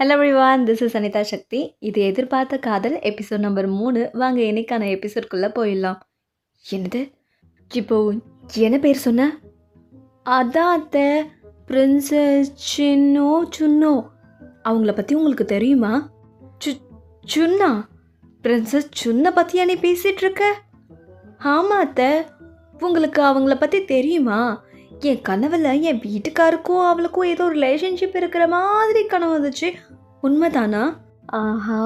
Hello everyone this is Anitha Sakthi இது எதிர்பார்த்த காதல் எபிசோட் நம்பர் மூணு. வாங்க இன்னைக்கான எபிசோட்குள்ளே போயிடலாம். என்னது? இப்போ என்ன பேர் சொன்ன? அதான் அத்தை பிரின்சஸ் சின்னோ சுன்னோ. அவங்கள பற்றி உங்களுக்கு தெரியுமா? சு சுன்னா. பிரின்சஸ் சுன்னை பற்றியா நீ ஆமாம் அத்தை. உங்களுக்கு அவங்கள பற்றி தெரியுமா? என் கனவில் என் வீட்டுக்காருக்கும் அவளுக்கும் ஏதோ ரிலேஷன்ஷிப் இருக்கிற மாதிரி கனவு வந்துச்சு. உண்மைதானா? ஆஹா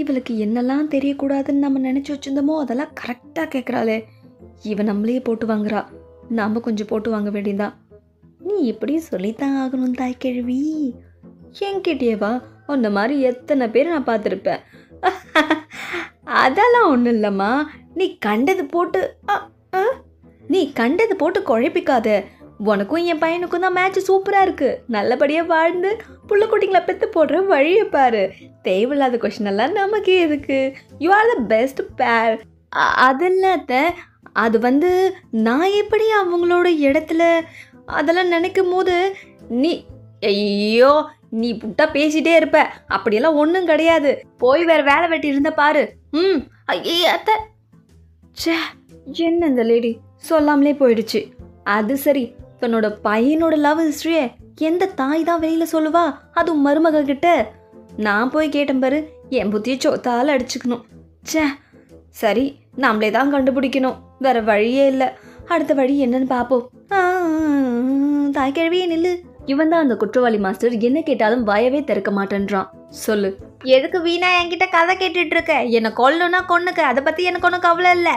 இவளுக்கு என்னெல்லாம் தெரியக்கூடாதுன்னு நம்ம நினச்சி வச்சிருந்தோமோ அதெல்லாம் கரெக்டாக கேட்குறாளே இவன் நம்மளையே போட்டு வாங்குறா. நாம் கொஞ்சம் போட்டு வாங்க வேண்டியதான் நீ எப்படியும் சொல்லித்தான் ஆகணும் தாய் கேள்வி என்கிட்டேவா உன்ன மாதிரி எத்தனை பேர் நான் பார்த்துருப்பேன். அதெல்லாம் ஒன்றும் இல்லைம்மா. நீ கண்டது போட்டு நீ கண்டது போட்டு குழப்பிக்காத. உனக்கும் என் பையனுக்கும் தான் மேட்ச் சூப்பராக இருக்குது நல்லபடியாக வாழ்ந்து புள்ள குட்டிங்களை பெற்று போடுற வழியை பாரு. தேவையில்லாத கொஷின் எல்லாம் நமக்கே இருக்குது யூ ஆர் த பெஸ்ட் பேர் அதெல்லாத்த அது வந்து நான் எப்படி அவங்களோட இடத்துல அதெல்லாம் நினைக்கும் போது நீ ஐயோ நீ புட்டா பேசிட்டே இருப்ப. அப்படியெல்லாம் ஒன்றும் கிடையாது. போய் வேற வேலை வெட்டி இருந்த பாரு. ம் ஐயே அத்தை. ச்சே என்ன இந்த லேடி சொல்லாமலே போயிடுச்சு. அது சரி. தன்னோட பையனோட லவ் ஹிஸ்ட்ரியை எந்த தாய் தான் வெளியில சொல்லுவா? அதுவும் மருமக கிட்ட. நான் போய் கேட்டேன் பாரு என் புத்தியை சொத்தால் அடிச்சுக்கணும். ச்சே சரி நாமளே தான் கண்டுபிடிக்கணும். வேற வழியே இல்லை. அடுத்த வழி என்னன்னு பார்ப்போம் தாய் கிழவியே நில்லு. இவன் தான் அந்த குற்றவாளி மாஸ்டர் என்ன கேட்டாலும் வாயவே திறக்க மாட்டேன்றான். சொல்லு. எதுக்கு வீணா என்கிட்ட கதை கேட்டுட்டு இருக்க? என்னை கொல்லணும்னா கொன்னுக்க. அதை பத்தி எனக்கு ஒன்றும் கவலை இல்லை.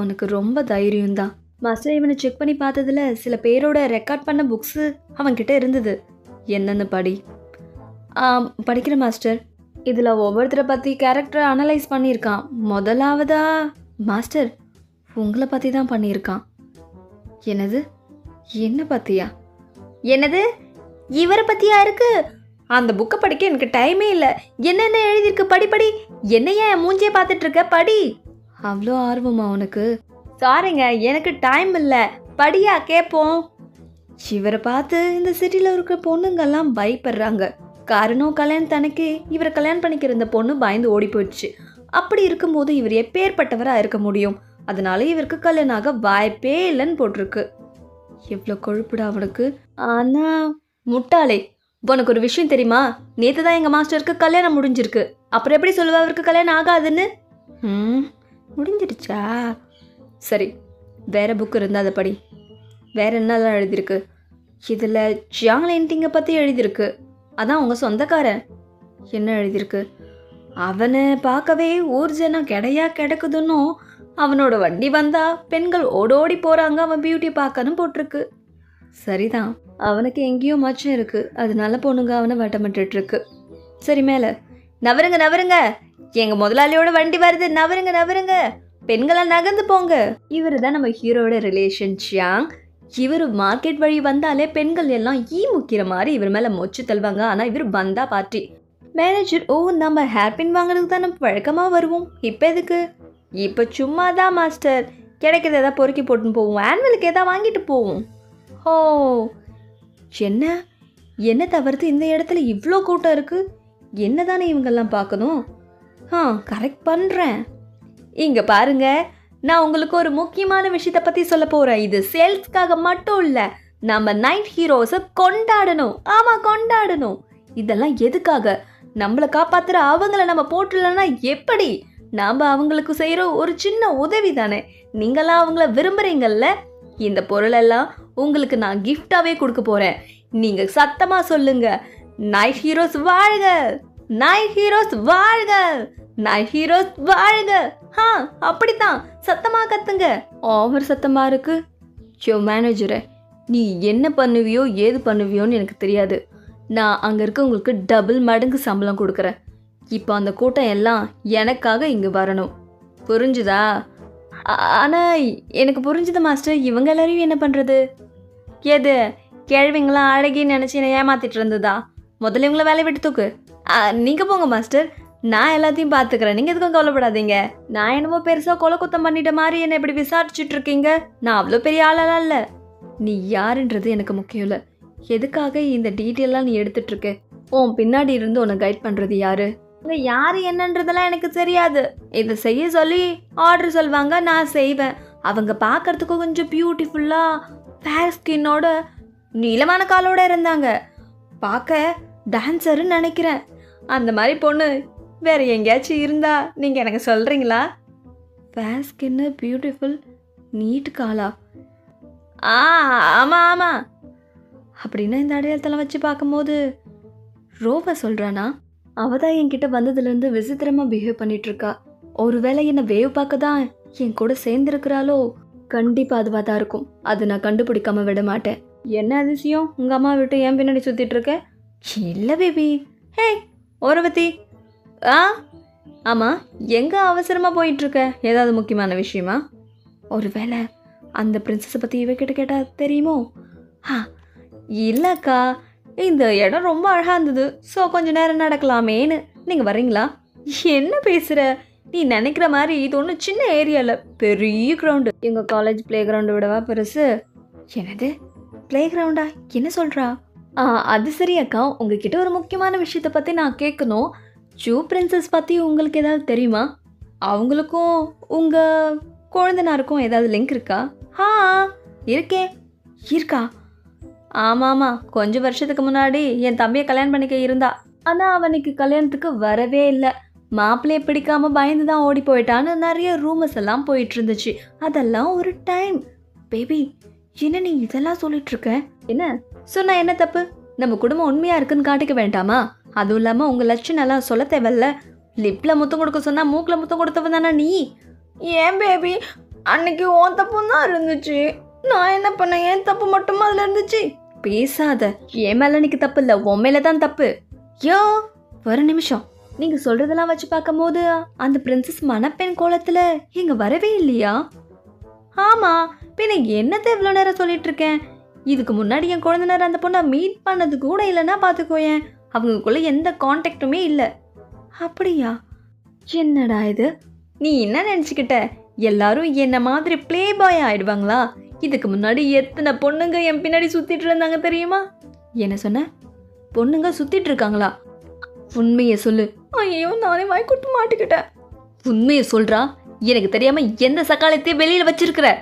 உனக்கு ரொம்ப தைரியம் தான். மாஸ்டர் இவனை செக் பண்ணி பார்த்ததில் சில பேரோட ரெக்கார்ட் பண்ண புக்ஸு அவன்கிட்ட இருந்தது. என்னென்னு படி. ஆம், படிக்கிறேன் மாஸ்டர் இதில் ஒவ்வொருத்தரை பற்றி கேரக்டரை அனலைஸ் பண்ணியிருக்கான். முதலாவதா மாஸ்டர் உங்களை பற்றி தான் பண்ணியிருக்கான். என்னது? என்ன பற்றியா என்னது? இவரை பற்றியா இருக்கு? அந்த புக்கை படிக்க எனக்கு டைமே இல்லை. என்னென்ன எழுதியிருக்கு? படி படி. என்னையா என் மூஞ்சியே பார்த்துட்ருக்க படி. அவ்வளோ ஆர்வமா உனக்கு. சாரிங்க எனக்கு டைம் இல்லை. படியா கேட்போம் இவரை பார்த்து இந்த சிட்டியில் இருக்கிற பொண்ணுங்கெல்லாம் பயப்படுறாங்க. காரணம் கல்யாணம் தனக்கு இவரை கல்யாணம் பண்ணிக்கிற இந்த பொண்ணு பயந்து ஓடி போயிடுச்சு. அப்படி இருக்கும்போது இவர் எப்பேற்பட்டவராக இருக்க முடியும். அதனால இவருக்கு கல்யாணம் ஆக வாய்ப்பே இல்லைன்னு போட்டிருக்கு. எவ்வளோ கொழுப்புடா அவனுக்கு. ஆனால் முட்டாளே உனக்கு ஒரு விஷயம் தெரியுமா? நேற்று தான் எங்கள் மாஸ்டருக்கு கல்யாணம் முடிஞ்சிருக்கு. அப்புறம் எப்படி சொல்லுவா அவருக்கு கல்யாணம் ஆகாதுன்னு? ம் முடிஞ்சிடுச்சா? சரி வேறு புக் இருந்தால் அதை படி. வேற என்னலாம் எழுதியிருக்கு? இதில் ஜியாங் லைன்டிங்கை பற்றி எழுதியிருக்கு. அதான் உங்கள் சொந்தக்காரன். என்ன எழுதியிருக்கு? அவனை பார்க்கவே ஊர் ஜனம் கிடையா கிடக்குதுன்னும் அவனோட வண்டி வந்தா பெண்கள் ஓடோடி போகிறாங்க அவன் பியூட்டி பார்க்கணும் போட்டிருக்கு. சரிதான் அவனுக்கு எங்கேயோ மச்சம் இருக்குது அதனால பொண்ணுங்க அவனை வட்டமிட்டுருக்கு சரி மேலே. நவருங்க நவருங்க. எங்கள் முதலாளியோட வண்டி வருது. நவருங்க நவருங்க. பெண்களை நகர்ந்து போங்க. இவர் தான் நம்ம ஹீரோட ரிலேஷன் ஷியாங். இவர் மார்க்கெட் வழி வந்தாலே பெண்கள் எல்லாம் ஈ முக்கிற மாதிரி இவர் மேலே மொச்சு தள்ளுவாங்க ஆனால் இவர் வந்தா பார்ட்டி மேனேஜர் ஓ நம்ம ஹேர் பின் வாங்குறதுக்கு தான் நம்ம வழக்கமாக வருவோம். இப்போ எதுக்கு? இப்போ சும்மா தான் மாஸ்டர் கிடைக்கிறத எதாவது பொறுக்கி போட்டுன்னு போவோம். ஆனுவலுக்கு எதாவது வாங்கிட்டு போவோம். ஓ. என்ன? என்ன தவிர்த்து இந்த இடத்துல இவ்வளோ கூட்டம் இருக்குது என்ன தானே இவங்கெல்லாம் பார்க்கணும்? ஆ கரெக்ட் பண்ணுறேன் இங்கே பாருங்க நான் உங்களுக்கு ஒரு முக்கியமான விஷயத்தை பற்றி சொல்ல போகிறேன் இது சேல்ஸ்க்காக மட்டும் இல்லை நம்ம நைட் ஹீரோஸை கொண்டாடணும். ஆமாம் கொண்டாடணும். இதெல்லாம் எதுக்காக? நம்மளை காப்பாத்துற அவங்கள நம்ம போட்டுலன்னா எப்படி? நாம் அவங்களுக்கு செய்கிற ஒரு சின்ன உதவி தானே. நீங்களாம் அவங்கள விரும்புகிறீங்கல்ல இந்த பொருளெல்லாம் உங்களுக்கு நான் கிஃப்டாகவே கொடுக்க போகிறேன் நீங்கள் சத்தமாக சொல்லுங்க. நைட் ஹீரோஸ் வாழ்க! நைட் ஹீரோஸ் வாழ்க! நைட் ஹீரோஸ் வாழ்க! ஆ அப்படித்தான். சத்தமா கத்துங்க. ஓவர் சத்தமா இருக்கு. யோ மேனேஜரே நீ என்ன பண்ணுவியோ ஏது பண்ணுவியோன்னு எனக்கு தெரியாது. நான் அங்கே இருக்கவங்களுக்கு டபுள் மடங்கு சம்பளம் கொடுக்குறேன். இப்போ அந்த கூட்டம் எல்லாம் எனக்காக இங்கே வரணும். புரிஞ்சுதா? ஆனால் எனக்கு புரிஞ்சுது மாஸ்டர். இவங்க எல்லாரையும் என்ன பண்ணுறது எது? கேழ்விங்களாம் அழகின்னு நினச்சி என்னை ஏமாத்திட்டு இருந்ததா? முதல்ல இவங்கள வேலையை விட்டு தூக்கு. நீங்கள் போங்க மாஸ்டர். நான் எல்லாத்தையும் பார்த்துக்கிறேன் நீங்கள் எதுக்கும் கவலைப்படாதீங்க. நான் என்னமோ பெருசாக கொலை குத்தம் பண்ணிட்ட மாதிரி என்னை இப்படி விசாரிச்சுட்டு இருக்கீங்க. நான் அவ்வளோ பெரிய ஆளெல்லாம் இல்லை. நீ யாருன்றது எனக்கு முக்கியம் இல்லை. எதுக்காக இந்த டீட்டெயிலாம் நீ எடுத்துட்டு இருக்க? உன் பின்னாடி இருந்து உன்னை கைட் பண்றது யாரு? இங்க யாரு என்னன்றதெல்லாம் எனக்கு தெரியாது. இதை செய்ய சொல்லி ஆர்டர் சொல்வாங்க நான் செய்வேன். அவங்க பார்க்கறதுக்கு கொஞ்சம் பியூட்டிஃபுல்லா ஃபேர் ஸ்கின்னோட நீளமான காலோட இருந்தாங்க. பார்க்க டான்ஸருன்னு நினைக்கிறேன். அந்த மாதிரி பொண்ணு வேற எங்கேயாச்சும் இருந்தா நீங்க எனக்கு சொல்றீங்களா? ஃபேர் ஸ்கின்னு பியூட்டிஃபுல் நீட் காலா ஆ ஆமாம் ஆமாம் அப்படின்னா இந்த அடையாளத்தெல்லாம் வச்சு பார்க்கும்போது ரோவா சொல்கிறானா அவ தான் என்கிட்ட வந்ததுலேருந்து விசித்திரமாக பிஹேவ் பண்ணிட்டு இருக்கா ஒருவேளை என்னை வேவ் பார்க்க தான் என் கூட சேர்ந்துருக்கிறாளோ? கண்டிப்பாக அதுவாக தான் இருக்கும். அதை நான் கண்டுபிடிக்காம விட மாட்டேன். என்ன அதிசயம்? உங்கள் அம்மா விட்டு ஏன் பின்னாடி சுற்றிட்டு இருக்க இல்லை பேபி ஹே ஓரவதி ஆ? ஆமாம் எங்கே அவசரமாக போயிட்டுருக்க? ஏதாவது முக்கியமான விஷயமா? ஒருவேளை அந்த பிரின்சஸை பற்றி இவகிட்ட கேட்டால் தெரியுமோ? ஆ இல்லைக்கா இந்த இடம் ரொம்ப அழகாக இருந்தது. ஸோ கொஞ்சம் நேரம் நடக்கலாமேன்னு. நீங்கள் வரீங்களா என்ன பேசுகிற நீ நினைக்கிற மாதிரி இது ஒன்றும் சின்ன ஏரியாவில் பெரிய கிரவுண்டு எங்கள் காலேஜ் ப்ளே கிரவுண்டு விடவா பெருசு? என்னது? ப்ளே கிரவுண்டா என்ன சொல்கிறா ஆ அது சரி அக்கா. உங்ககிட்ட ஒரு முக்கியமான விஷயத்தை பற்றி நான் கேட்கணும் ஜூ பிரின்சஸ் பற்றி உங்களுக்கு ஏதாவது தெரியுமா? அவங்களுக்கும் உங்கள் குழந்தனாருக்கும் ஏதாவது லிங்க் இருக்கா? ஆ இருக்கே. இருக்கா? ஆமாம் ஆமாம் கொஞ்சம் வருஷத்துக்கு முன்னாடி என் தம்பியை கல்யாணம் பண்ணிக்க இருந்தா. ஆனால் அவனுக்கு கல்யாணத்துக்கு வரவே இல்லை. மாப்பிள்ளையை பிடிக்காம பயந்து தான் ஓடி போயிட்டான்னு நிறைய ரூமர்ஸ் எல்லாம் போயிட்டு இருந்துச்சு. அதெல்லாம் ஒரு டைம் பேபி என்ன நீ இதெல்லாம் சொல்லிட்டு இருக்க? என்ன? சொன்னா என்ன தப்பு? நம்ம குடும்பம் உண்மையா இருக்குன்னு காட்டிக்க வேண்டாமா? அதுவும் இல்லாமல் உங்கள் லட்சணம் எல்லாம் சொல்ல தேவையில்ல. லிப்பில் முத்தம் கொடுக்க சொன்னா மூக்கில் முத்தம் கொடுத்தவன் தானே நீ? ஏன் பேபி அன்னைக்கு உன் தப்பும் தான் இருந்துச்சு. நான் என்ன பண்ணேன்? ஏன் தப்பு மட்டுமா அதில் இருந்துச்சு? பேசாத. என் மேல அன்னைக்கு தப்பு இல்லை. உன் மேல தான் தப்பு. யோ ஒரு நிமிஷம். நீங்க சொல்றதெல்லாம் வச்சு பார்க்கும்போது அந்த பிரின்சஸ் மணப்பெண் கோலத்துல இங்க வரவே இல்லையா? ஆமா. பின்ன என்னத்தை இவ்வளோ நேரம் சொல்லிட்டு இருக்கேன்? இதுக்கு முன்னாடி என் குழந்தைனர் அந்த பொண்ணை மீட் பண்ணது கூட இல்லைன்னா பார்த்துக்கோயேன். அவங்களுக்குள்ள எந்த காண்டாக்டுமே இல்லை. அப்படியா? என்னடா இது? நீ என்ன நினச்சிக்கிட்ட? எல்லாரும் என்ன மாதிரி ப்ளே பாய் ஆயிடுவாங்களா? இதுக்கு முன்னாடி எத்தனை பொண்ணுங்க என் பின்னாடி சுத்திட்டு இருந்தாங்க தெரியுமா? என்ன சொன்ன? பொண்ணுங்க சுத்திட்டு இருக்காங்களா? உண்மையை சொல்லு. ஐயோ நானே வாய்க்குட்டு மாட்டிக்கிட்டேன். உண்மையை சொல்றா? எனக்கு தெரியாம எந்த சக்காலத்தையும் வெளியில வச்சிருக்கிற?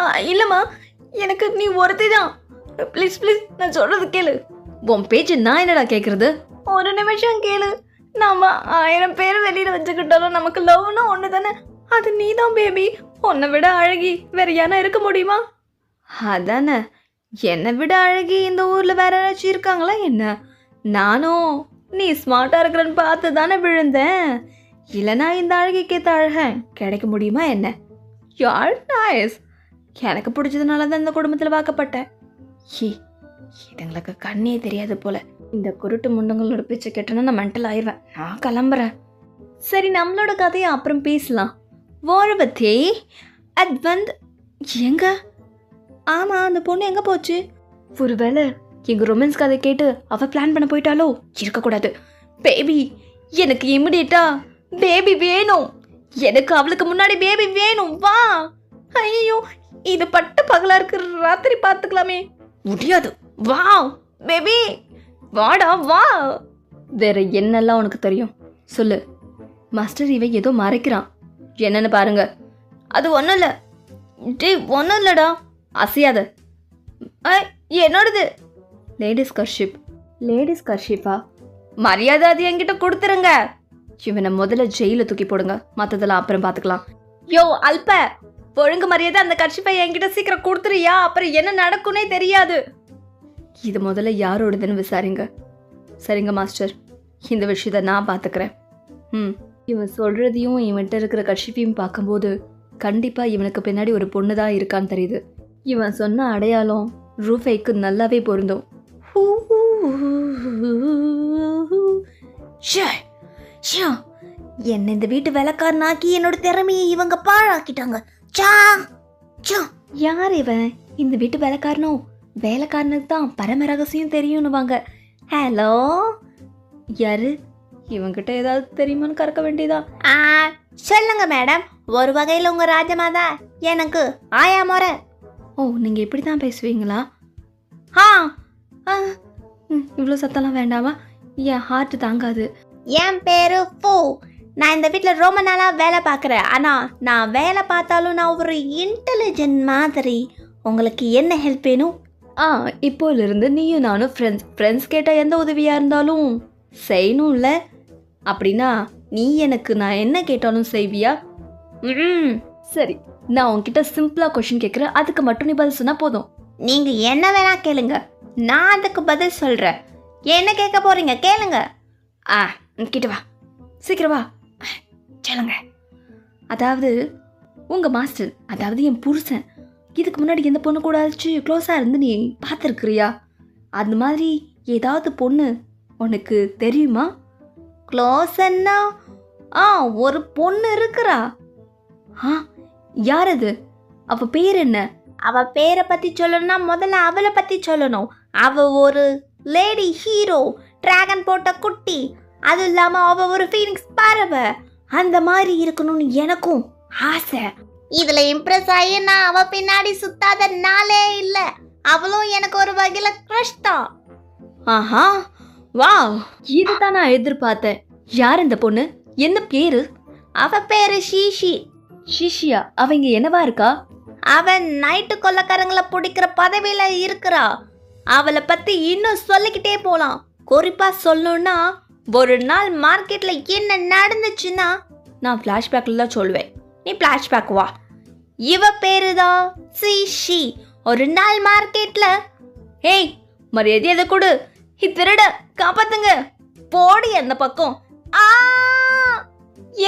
ஆ, இல்லம்மா. எனக்கு நீ ஒருத்தி தான் ப்ளீஸ் ப்ளீஸ் நான் சொல்றது கேளு. உன் பேச்சு நான் என்னடா கேக்குறது? ஒரு நிமிஷம் கேளு. நாம ஆயிரம் பேர் வெளியில வச்சுக்கிட்டாலும் நமக்கு லவ்னா ஒன்று தானே அது நீ தான் பேபி உன்னை விட அழகி வேற யாரா இருக்க முடியுமா? அதானே. என்னை விட அழகி இந்த ஊர்ல வேற யாராச்சும் இருக்காங்களா என்ன? நானும் நீ ஸ்மார்ட்டா இருக்கிறன்னு பார்த்து தானே விழுந்தேன். இல்லைனா இந்த அழகிக்கேத்த அழகன் கிடைக்க முடியுமா என்ன? யார்? நைஸ் எனக்கு பிடிச்சதுனால தான் இந்த குடும்பத்தில் வாக்கப்பட்டேன். ஏ இதுங்களுக்கு கண்ணே தெரியாது போல. இந்த குருட்டு முண்டங்களோட பேச்சை கேட்டோன்னா நான் மென்டல் ஆயிடுவேன் நான் கிளம்புறேன். சரி நம்மளோட கதையை அப்புறம் பேசலாம். வாழபத்தி அது வந்து எங்க? ஆமாம் அந்த பொண்ணு எங்கே போச்சு? ஒருவேளை எங்கள் ரொமான்ஸ் கதை கேட்டு அவள் பிளான் பண்ண போயிட்டாலோ? இருக்கக்கூடாது. பேபி எனக்கு இமிடியேட்டா பேபி வேணும். எனக்கு அவளுக்கு முன்னாடி பேபி வேணும். வா. ஐயோ இது பட்ட பகலா இருக்கு. ராத்திரி பார்த்துக்கலாமே. முடியாது. வா பேபி. வாடா வா. வேற என்னெல்லாம் உனக்கு தெரியும்? சொல்லு. மாஸ்டர் இவன் ஏதோ மறைக்கிறான். என்னன்னு பாருங்க. அது ஒன்றும் இல்லை. டேய் ஒன்றும் இல்லைடா. அசையாத. என்னோடது? லேடிஸ் கர்ஷிப் லேடிஸ் கர்ஷிப்பா மரியாதை அது என்கிட்ட கொடுத்துருங்க. இவனை முதல்ல ஜெயில தூக்கி போடுங்க. மற்றதெல்லாம் அப்புறம் பார்த்துக்கலாம் யோ அல்ப. ஒழுங்கு மரியாதை அந்த கர்ஷிப்பை என்கிட்ட சீக்கிரம் கொடுத்துறியா அப்புறம் என்ன நடக்கும்னே தெரியாது. இது முதல்ல யாரோடதுன்னு விசாரிங்க. சரிங்க மாஸ்டர். இந்த விஷயத்த நான் பார்த்துக்கிறேன் ம். இவன் சொல்கிறதையும் இவன்கிட்ட இருக்கிற கட்சிப்பையும் பார்க்கும்போது கண்டிப்பாக இவனுக்கு பின்னாடி ஒரு பொண்ணு தான் இருக்கான்னு தெரியுது. இவன் சொன்ன அடையாளம் ரூஃபைக்கு நல்லாவே பொருந்தும். என்ன என்னை இந்த வீட்டு வேலைக்காரனாக்கி என்னோட திறமையை இவங்க பாழாக்கிட்டாங்க. யார் இவன்? இந்த வீட்டு வேலைக்காரனோ? வேலைக்காரனுக்கு தான் பரம ரகசியம் தெரியும்னுவாங்க. ஹலோ? யாரு? இவங்கிட்ட ஏதாவது தெரியுமான்னு கறக்க வேண்டியதா? ஆ சொல்லுங்க மேடம். ஒரு வகையில் உங்கள் ராஜமாதா எனக்கு ஆயா முறை ஓ நீங்கள் இப்படி தான் பேசுவீங்களா? ஆ ஆ இவ்வளோ சத்தம்லாம் வேண்டாமா? என் ஹார்ட் தாங்காது. என் பேரு ஃபோ. நான் இந்த வீட்டில் ரொம்ப நாளாக வேலை பார்க்குறேன் ஆனால் நான் வேலை பார்த்தாலும் நான் ஒரு இன்டெலிஜென்ட் மாதிரி. உங்களுக்கு என்ன ஹெல்ப் வேணும்? ஆ இப்போலேருந்து நீயும் நானும் ஃப்ரெண்ட்ஸ் ஃப்ரெண்ட்ஸ் கேட்டால் எந்த உதவியாக இருந்தாலும் செய்யணும்ல? அப்படின்னா நீ எனக்கு நான் என்ன கேட்டாலும் செய்வியா? ம் சரி நான் உன்கிட்ட சிம்பிளாக கொஷின் கேட்குறேன் அதுக்கு மட்டும் நீ பதில் சொன்னால் போதும். நீங்கள் என்ன வேணா கேளுங்க. நான் அதுக்கு பதில் சொல்கிறேன் என்ன கேட்க போகிறீங்க கேளுங்க. ஆ கிட்ட வா. சீக்கிரம் வா. சொல்லுங்க. அதாவது உங்கள் மாஸ்டர் அதாவது என் புருஷன் இதுக்கு முன்னாடி எந்த பொண்ணு கூடாச்சு க்ளோஸாக இருந்து நீ பார்த்துருக்குறியா? அந்த மாதிரி ஏதாவது பொண்ணு உனக்கு தெரியுமா? க்ளோஸ் என்ன ஆ ஒரு பொண்ணு இருக்கிறா. ஆ யார் அது? அவ பேர் என்ன? அவ பேரை பற்றி சொல்லணும்னா முதல்ல அவளை பற்றி சொல்லணும். அவ ஒரு லேடி ஹீரோ டிராகன் போட்ட குட்டி. அதுவும் இல்லாமல் அவ ஒரு ஃபீனிக்ஸ் பறவை. அந்த மாதிரி இருக்கணும்னு எனக்கும் ஆசை. இதுல இம்ப்ரெஸ் ஆகி நான் அவ பின்னாடி சுத்தாத நாளே இல்ல. அவளும் எனக்கு ஒரு வகையில க்ரஷ் தான். ஆஹா வாவ். இதுதான் நான் எதிர்பார்த்தேன். யார் இந்த பொண்ணு? என்ன பேரு? அவ பேரு ஷீஷி. ஷிஷியா? அவங்க என்னவா இருக்கா? அவன் நைட்டு கொள்ளக்காரங்களை பிடிக்கிற பதவியில இருக்கிறா. அவளை பத்தி இன்னும் சொல்லிக்கிட்டே போலாம். குறிப்பா சொல்லணும்னா ஒரு நாள் மார்க்கெட்ல என்ன நடந்துச்சுன்னா நான் ஃப்ளாஷ்பேக்கில் தான் சொல்லுவேன் நீ பிளாஷ்பேக் வா. இவ பேருதான் சிஷி ஒரு நாள் மார்க்கெட்ல. ஏய் மரியாதை எதை கொடு. திருட காப்பாத்துங்க. போடி அந்த பக்கம். ஆ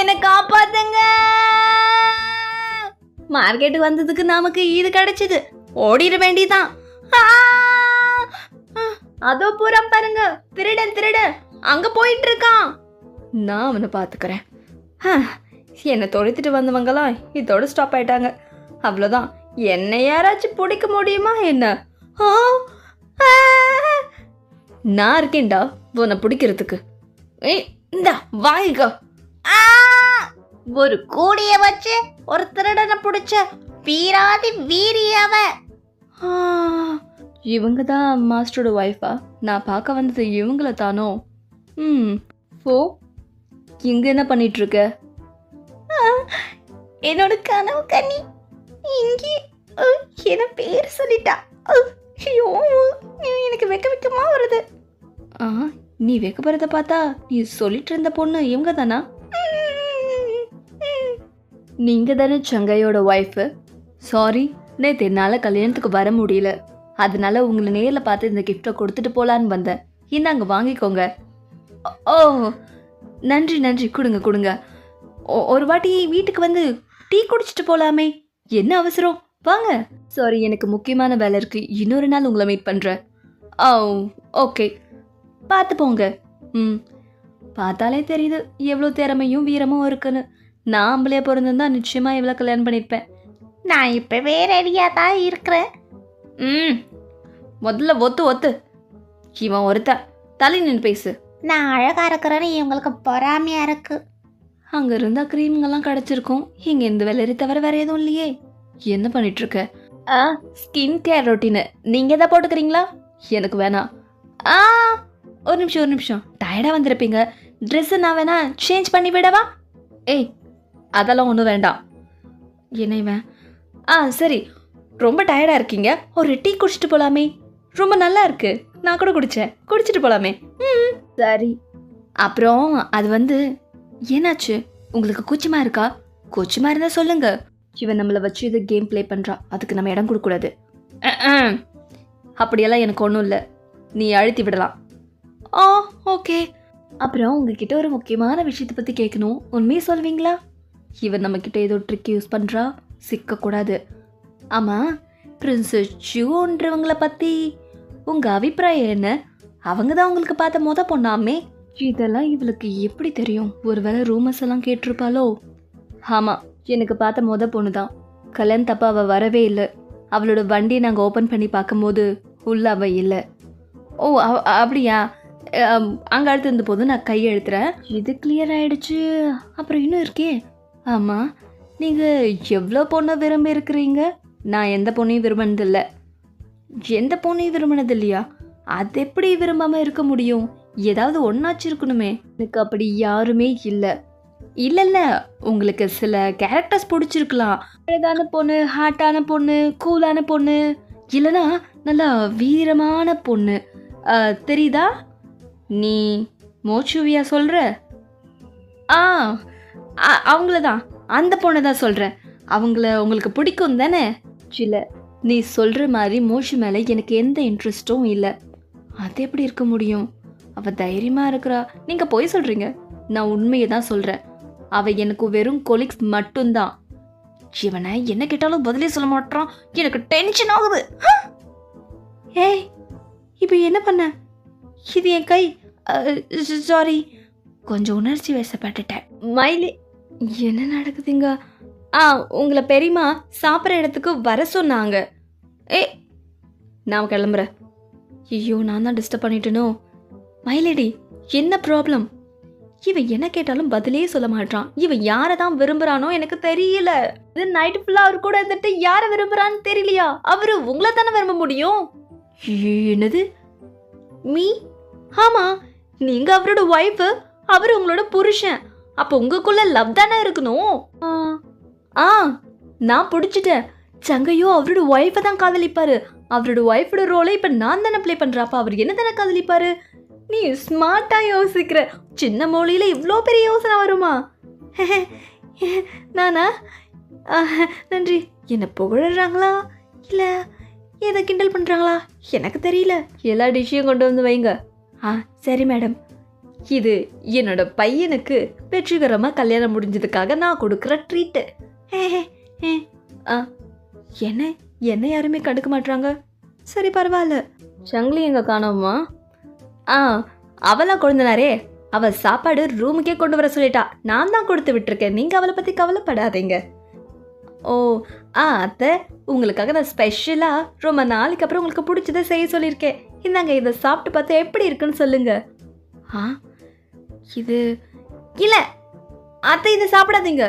என்னை காப்பாத்துங்க. மார்க்கெட்டுக்கு வந்ததுக்கு நமக்கு இது கிடைச்சது. ஓடிட வேண்டிதான். அதோ புறம் பாருங்க. திருடன் திருடன் அங்க போயிட்டு இருக்கான். நான் அவனை பாத்துக்கிறேன் என்னை தொலைத்துட்டு வந்தவங்கலாம் இதோட ஸ்டாப் ஆயிட்டாங்க. அவ்வளோதான் என்னை யாராச்சும் பிடிக்க முடியுமா என்ன? ஆ! நான் இருக்கேன்டா உன்னை பிடிக்கிறதுக்கு. ஏய் இந்தா வாங்கிக்கோ. ஆ! ஒரு கூடிய வச்சு ஒரு திருடனை பிடிச்ச வீராதி வீரியவ. ஆ, இவங்க தான் மாஸ்டரோட ஒய்ஃபா நான் பார்க்க வந்தது இவங்கள தானோ? ம் ஓ இங்கே என்ன பண்ணிட்டு இருக்க? என்னோட கனவு கண்ணி. இங்கே அஹ், என்ன பேர் சொல்லிட்டா. ஐயோ எனக்கு வெக்க வெக்கமா வருது. ஆ நீ வைக்கப்படுறத பார்த்தா நீ சொல்லிட்டு இருந்த பொண்ணு இவங்க தானா? நீங்க தானே சங்கையோட ஒய்ஃபு சாரி நேற்று என்னால் கல்யாணத்துக்கு வர முடியல. அதனால உங்களை நேரில் பார்த்து இந்த கிஃப்டை கொடுத்துட்டு போகலான்னு வந்தேன். இந்தாங்க வாங்கிக்கோங்க. ஓ- நன்றி நன்றி. கொடுங்க கொடுங்க. ஒரு வாட்டி வீட்டுக்கு வந்து டீ குடிச்சிட்டு போகலாமே என்ன அவசரம்? வாங்க. சாரி எனக்கு முக்கியமான வேலை இருக்கு. இன்னொரு நாள் உங்களை மீட் பண்ணுறேன் ஓ ஓகே பார்த்து போங்க. ம். பார்த்தாலே தெரியுது எவ்வளோ திறமையும் வீரமும் இருக்குன்னு. நான் ஆம்பளையா பிறந்திருந்தா நிச்சயமாக எவ்வளோ கல்யாணம் பண்ணியிருப்பேன். நான் இப்பவே ரெடியா தான் இருக்கிறேன். ம். முதல்ல ஒத்து ஒத்து. இவன் ஒருத்தன். தலை நின்று பேசு. நான் அழகா இருக்கிறேன்னு இவங்களுக்கு பொறாமையா இருக்கு. அங்கே இருந்தால் க்ரீம்கெல்லாம் கிடச்சிருக்கும். இங்கே இந்த வெள்ளரி தவிர வேற எதுவும் இல்லையே. என்ன பண்ணிட்டு இருக்க ஆ ஸ்கின் கேர் ரொட்டீனு நீங்கள் எதாவது போட்டுக்கிறீங்களா? எனக்கு வேணாம் ஆ ஒரு நிமிஷம் ஒரு நிமிஷம். டயர்டாக வந்திருப்பீங்க. ட்ரெஸ்ஸு நான் வேணா சேஞ்ச் பண்ணி விடவா? ஏய் அதெல்லாம் ஒன்றும் வேண்டாம். என்ன இவன்? ஆ சரி. ரொம்ப டயர்டாக இருக்கீங்க. ஒரு டீ குடிச்சிட்டு போகலாமே ரொம்ப நல்லா இருக்கு. நான் கூட குடித்தேன் குடிச்சிட்டு போகலாமே ம் சரி. அப்புறம் அது வந்து என்னாச்சு? உங்களுக்கு கூச்சமா இருக்கா? கூச்சமா இருந்தா சொல்லுங்க. இவன் நம்மளை வச்சு இது கேம் ப்ளே பண்றா. அதுக்கு நம்ம இடம் கொடுக்கக்கூடாது. கூடாது அப்படியெல்லாம் எனக்கு ஒன்றும் இல்லை. நீ அழுத்தி விடலாம். ஆ ஓகே. அப்புறம் உங்ககிட்ட ஒரு முக்கியமான விஷயத்தை பற்றி கேட்கணும். உண்மையை சொல்வீங்களா? இவன் நம்மக்கிட்ட ஏதோ ட்ரிக் யூஸ் பண்ணுறா சிக்கக்கூடாது. ஆமாம் பிரின்சஸ் ஜூன்றவங்கள பற்றி உங்கள் அபிப்பிராயம் என்ன? அவங்க தான் உங்களுக்கு பார்த்த மொத பொண்ணாமே. இதெல்லாம் இவளுக்கு எப்படி தெரியும்? ஒருவேளை ரூமர்ஸ் எல்லாம் கேட்டிருப்பாளோ? ஆமாம் எனக்கு பார்த்த மொத பொண்ணு தான் கல்யாண் தப்பா அவள் வரவே இல்லை. அவளோட வண்டியை நாங்கள் ஓப்பன் பண்ணி பார்க்கும்போது உள்ள அவள் இல்லை. ஓ அப்படியா? அங்கே அடுத்து இருந்த போது நான் கை எழுத்துறேன் இது கிளியர் ஆயிடுச்சு. அப்புறம் இன்னும் இருக்கே. ஆமாம் நீங்கள் எவ்வளோ பொண்ணை விரும்பி இருக்கிறீங்க? நான் எந்த பொண்ணையும் விரும்பினதில்லை. எந்த பொண்ணையும் விரும்பினது இல்லையா அது எப்படி விரும்பாமல் இருக்க முடியும்? ஏதாவது ஒன்றாச்சிருக்கணுமே எனக்கு அப்படி யாருமே இல்லை. இல்லை இல்லை உங்களுக்கு சில கேரக்டர்ஸ் பிடிச்சிருக்கலாம். அழகான பொண்ணு ஹாட்டான பொண்ணு கூலான பொண்ணு இல்லைனா நல்லா வீரமான பொண்ணு. தெரியுதா? நீ மோச்சுவியா சொல்கிற ஆ அவங்கள தான் அந்த பொண்ணை தான் சொல்கிறேன் அவங்கள உங்களுக்கு பிடிக்கும் தானே? சில நீ சொல்கிற மாதிரி மோஷு மேலே எனக்கு எந்த இன்ட்ரெஸ்ட்டும் இல்லை. அது எப்படி இருக்க முடியும்? அவள் தைரியமாக இருக்கிறா. நீங்கள் போய் சொல்கிறீங்க நான் உண்மையை தான் சொல்கிறேன் அவள் எனக்கு வெறும் கொலிக்ஸ் மட்டும்தான். இவனை என்ன கேட்டாலும் பதிலே சொல்ல மாட்டான் எனக்கு டென்ஷன் ஆகுது. ஏய் இப்போ என்ன பண்ண? இது என் கை. சாரி கொஞ்சம் உணர்ச்சி வசப்பட்டுட்டேன். மயிலி என்ன நடக்குதுங்க? ஆ உங்களை பெரியம்மா சாப்பிட்ற இடத்துக்கு வர சொன்னாங்க. ஏ நான் கிளம்புறேன். ஐயோ நான் தான் டிஸ்டர்ப் பண்ணிட்டேனோ? மயிலடி என்ன ப்ராப்ளம் இவன் என்ன கேட்டாலும் பதிலே சொல்ல மாட்டான் இவன் யாரை தான் விரும்புறானோ எனக்கு தெரியல. இது நைட்டு ஃபுல்லாக அவர் கூட இருந்துட்டு யாரை விரும்புறான்னு தெரியலையா? அவரு உங்களை தானே விரும்ப முடியும்? என்னது? மீ ஆமா நீங்க அவரோட ஒய்ஃபு அவர் உங்களோட புருஷன். அப்போ உங்களுக்குள்ள லவ் தானே இருக்கணும்? ஆ, ஆ நான் பிடிச்சிட்டேன். சங்கையோ அவரோட ஒய்ஃபை தான் காதலிப்பாரு. அவரோட ஒய்ஃபோட ரோலை இப்போ நான் தானே ப்ளே பண்ணுறாப்பா அவர் என்ன தானே காதலிப்பாரு? நீ ஸ்மார்ட்டாக யோசிக்கிற. சின்ன மொழியில் இவ்வளோ பெரிய யோசனை வருமா? நானா? நன்றி. என்னை புகழறாங்களா? இல்லை எதை கிண்டல் பண்ணுறாங்களா எனக்கு தெரியல. எல்லா டிஷ்ஷையும் கொண்டு வந்து வைங்க. ஆ சரி மேடம். இது என்னோட பையனுக்கு வெற்றிகரமாக கல்யாணம் முடிஞ்சதுக்காக நான் கொடுக்குற ட்ரீட்டு ஆ என்ன? என்ன யாருமே கண்டுக்க மாட்றாங்க? சரி பரவாயில்ல. சங்கிலி எங்கே காணோமா ஆ அவளாம் கொழுந்தனாரே. அவள் சாப்பாடு ரூமுக்கே கொண்டு வர சொல்லிட்டா. நான் தான் கொடுத்து விட்டுருக்கேன். நீங்கள் அவளை பற்றி கவலைப்படாதீங்க. ஓ ஆ அத்தை உங்களுக்காக நான் ஸ்பெஷலாக ரொம்ப நாளைக்கு அப்புறம் உங்களுக்கு பிடிச்சதை செய்ய சொல்லியிருக்கேன். இந்தாங்க இதை சாப்பிட்டு பார்த்து எப்படி இருக்குன்னு சொல்லுங்க. ஆ இது இல்லை அத்தை இதை சாப்பிடாதீங்க.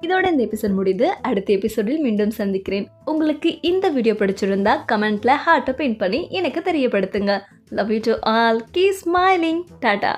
இதோட இந்த எபிசோட் முடியுது அடுத்த எபிசோடில் மீண்டும் சந்திக்கிறேன். உங்களுக்கு இந்த வீடியோ பிடிச்சிருந்தா கமெண்ட்ல ஹார்ட்டை பின் பண்ணி எனக்கு தெரியப்படுத்துங்க. Love you to all keep smiling tata